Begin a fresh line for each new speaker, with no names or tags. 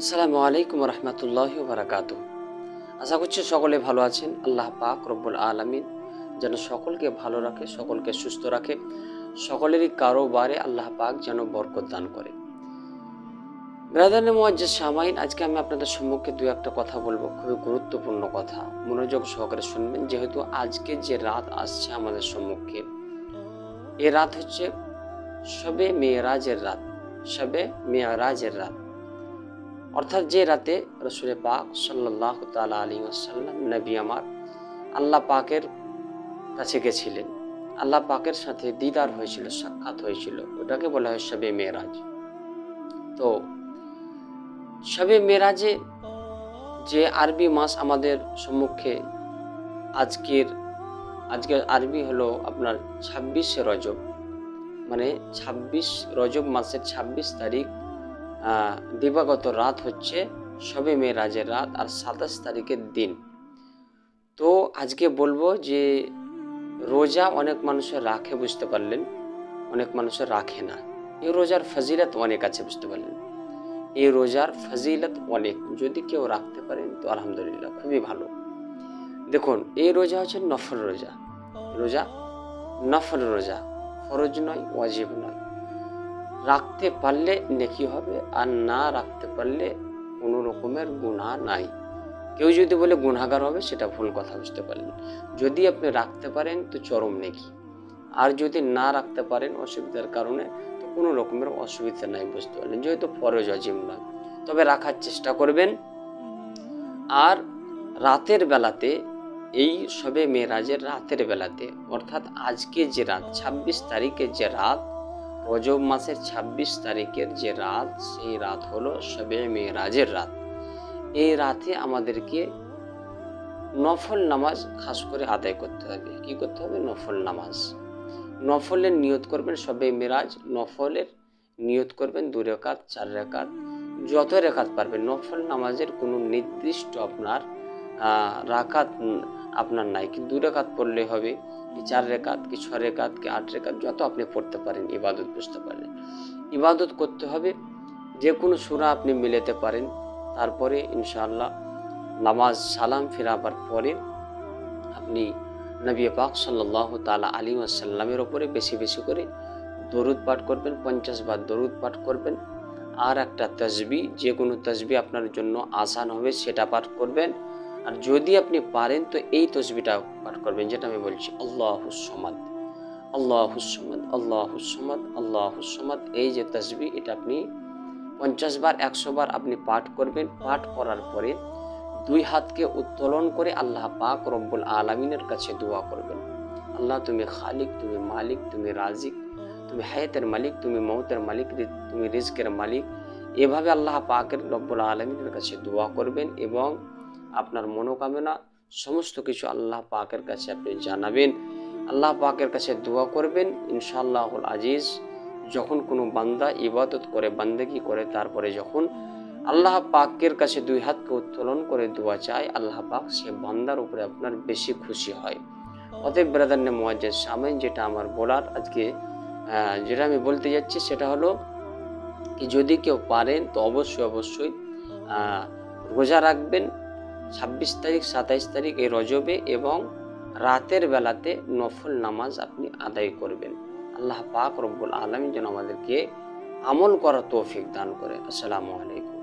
আসসালামু আলাইকুম রহমতুল্লাহ বারাকাতু আশা করছি সকলে ভালো আছেন। আল্লাহ পাক রব্বুল আলমিন যেন সকলকে ভালো রাখে, সকলকে সুস্থ রাখে, সকলেরই কারোবারে আল্লাহ পাক যেন বরকত দান করে। ব্রাদার মোয়াজ্জ সামাইন আজকে আমি আপনাদের সম্মুখে দু একটা কথা বলব। খুবই গুরুত্বপূর্ণ কথা। মনোযোগ সহকারে শুনবেন। যেহেতু আজকে যে রাত আসছে আমাদের সম্মুখে, এ রাত হচ্ছে সবে মেয়েরাজের রাত। সবে মেয়েরাজের রাত। অর্থাৎ যে রাতে রসুল পাক সাল্লাহ তালা আলী আসাল্লাম নবী আমার আল্লাহ পাকের কাছে গেছিলেন। আল্লাহ পাকের সাথে দিদার হয়েছিল, সাক্ষাৎ হয়েছিল। ওটাকে বলা হয় সবে মেয়েরাজ তো সবে মেয়েরাজে যে আরবি মাস আমাদের সম্মুখে আজকের আজকের আরবি হলো আপনার ছাব্বিশে রজব। মানে ছাব্বিশ রজব মাসের ছাব্বিশ তারিখ দিবাগত রাত হচ্ছে সবে মেয়েরাজের রাত আর সাতাশ তারিখের দিন। তো আজকে বলব যে রোজা অনেক মানুষের রাখে বুঝতে পারলেন, অনেক মানুষের রাখে না। এই রোজার ফজিলত অনেক আছে বুঝতে পারলেন। এই রোজার ফজিলত অনেক। যদি কেউ রাখতে পারেন তো আলহামদুলিল্লাহ খুবই ভালো। দেখুন, এই রোজা হচ্ছে নফল রোজা। রোজা নফল রোজা। ফরজ নয়, ওয়াজিব নয়। রাখতে পারলে নেকি হবে আর না রাখতে পারলে কোনো রকমের গুনাহ নাই। কেউ যদি বলে গুণাগার হবে, সেটা ভুল কথা, বুঝতে পারলেন। যদি আপনি রাখতে পারেন, তো চরম নেকি। আর যদি না রাখতে পারেন, অসুবিধার কারণে, তো কোনো রকমের অসুবিধা নাই, বুঝতে পারলেন। যেহেতু ফরজ অজিম নয়, তবে রাখার চেষ্টা করবেন। আর রাতের বেলাতে, এই সবে মেয়েরাজের রাতের বেলাতে, অর্থাৎ আজকে যে রাত, ছাব্বিশ তারিখের যে রাত রজব মাসের ২৬ তারিখের যে রাত, সেই রাত হলো সবে মেয়েরাজের রাত। এই রাতে আমাদেরকে নফল নামাজ খাস করে আদায় করতে হবে। কি করতে হবে? নফল নামাজ। নফলের নিয়ত করবেন সবে মেরাজ নফলের নিয়ত করবেন দু রেখাত, চার রেখাত, যত রেখাত পারবেন। নফল নামাজের কোনো নির্দিষ্ট আপনার রাকাত আপনার নাই। কি দু রেখাত পড়লে হবে। কি চার রেখাত কি ছ রেখাত কি আট রেখাত যত আপনি পড়তে পারেন, ইবাদত বুঝতে পারেন। ইবাদত করতে হবে যে কোনো সুরা আপনি মিলেতে পারেন। তারপরে ইনশাআল্লাহ নামাজ সালাম ফেরাবার পরে আপনি নবী পাক সাল্লাহ তালা আলী আসাল্লামের ওপরে বেশি বেশি করে দরুদ পাঠ করবেন, পঞ্চাশ বার দরুদ পাঠ করবেন। আর একটা তসবি যে কোনো তসবি আপনার জন্য আসান হবে, সেটা পাঠ করবেন। আর যদি আপনি পারেন, তো এই তসবিটা পাঠ করবেন যেটা আমি বলছি, আল্লাহ সমাদ আল্লাহ সমাদ আল্লাহ সমাদ আল্লাহ সমাদ। এই যে তসবি, এটা আপনি পঞ্চাশ বার, একশো বার আপনি পাঠ করবেন। পাঠ করার পরে দুই হাতকে উত্তোলন করে আল্লাহ পাক রব্বুল আলমিনের কাছে দোয়া করবেন। আল্লাহ, তুমি খালিক, তুমি মালিক, তুমি রাজিক, তুমি হায়াতের মালিক, তুমি মৌতের মালিক তুমি রিজকের মালিক। এভাবে আল্লাহ পাকের রব্বুল আলমিনের কাছে দোয়া করবেন এবং আপনার মনোকামনা, সমস্ত কিছু আল্লাহ পাকের কাছে আপনি জানাবেন। আল্লাহ পাকের কাছে দোয়া করবেন, ইনশাআল্লাহুল আজিজ। যখন কোনো বান্দা ইবাদত করে, বান্দেগি করে, তারপরে যখন আল্লাহ পাকের কাছে দুই হাতকে উত্তোলন করে দোয়া চায়, আল্লাহ পাক সে বান্দার উপরে আপনার বেশি খুশি হয়। অতএব ব্রাদার নে মোয়াজ্জেদ সামেন যেটা আমার বলার আজকে যেটা আমি বলতে যাচ্ছি, সেটা হলো যদি কেউ পারেন, তো অবশ্যই অবশ্যই রোজা রাখবেন। ছাব্বিশ তারিখ, সাতাইশ তারিখ এই রজবে এবং রাতের বেলাতে নফল নামাজ আপনি আদায় করবেন। আল্লাহ পাক রব্বুল আলমী যেন আমাদেরকে আমল করা তৌফিক দান করে। আসসালামু আলাইকুম।